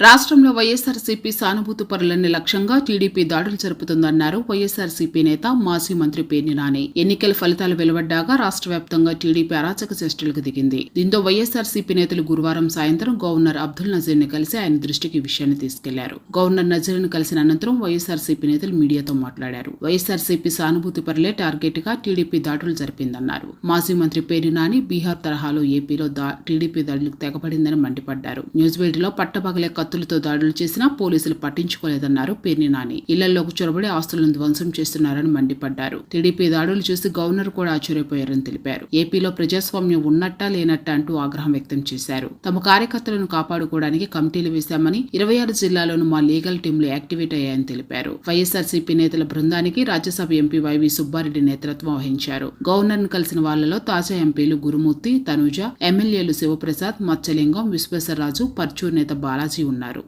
రాష్ట్రంలో వైఎస్ఆర్సీపీ సానుభూతి పరులనే లక్ష్యంగా టీడీపీ దాడులు జరుపుతుందన్నారు వైఎస్ఆర్సీపీ నేత మాజీ మంత్రి పేర్ని నాని. ఎన్నికల ఫలితాలు వెలువడ్డాక రాష్ట్ర వ్యాప్తంగా టీడీపీ అరాచక చేష్టలకు దిగింది. దీంతో వైఎస్ఆర్సీపీ నేతలు గురువారం సాయంత్రం గవర్నర్ అబ్దుల్ నజీర్ని కలిసి ఆయన దృష్టికి విషయాన్ని తీసుకెళ్ళారు. గవర్నర్ నజీర్ను కలిసిన అనంతరం వైఎస్ఆర్సీపీ నేతలు మీడియాతో మాట్లాడారు. వైఎస్సార్సీపీ సానుభూతి పరులే టార్గెట్గా టీడీపీ దాడులు జరిపిందన్నారు. మాజీ మంత్రి పేర్ని నాని బీహార్ తరహాలో ఏపీలో దా- టీడీపీ దాడులకు తెగపడిందని మండిపడ్డారు. న్యూజివీడ్లో పట్టపగలే కత్తులతో దాడులు చేసినా పోలీసులు పట్టించుకోలేదన్నారు పేర్ని నాని. ఇళ్ళలోకి చొరబడి ఆస్తులను ధ్వంసం చేస్తున్నారని మండిపడ్డారు. టీడీపీ దాడులు చూసి గవర్నర్ కూడా ఆశ్చర్యపోయారని తెలిపారు. ఏపీలో ప్రజాస్వామ్యం ఉన్నట్టా లేనట్టా అంటూ ఆగ్రహం వ్యక్తం చేశారు. తమ కార్యకర్తలను కాపాడుకోవడానికి కమిటీలు వేశామని ఇరవై ఆరు జిల్లాలోనూ మా లీగల్ టీంలు యాక్టివేట్ అయ్యాయని తెలిపారు. వైఎస్ఆర్సీపీ నేతల బృందానికి రాజ్యసభ ఎంపీ వైవి సుబ్బారెడ్డి నేతృత్వం వహించారు. గవర్నర్ను కలిసిన వాళ్ళలో తాజా ఎంపీలు గురుమూర్తి తనుజ ఎమ్మెల్యేలు శివప్రసాద్ మచ్చలింగం విశ్వేశ్వరరాజు పర్చూర్ నేత బాలాజీ ఉన్నారు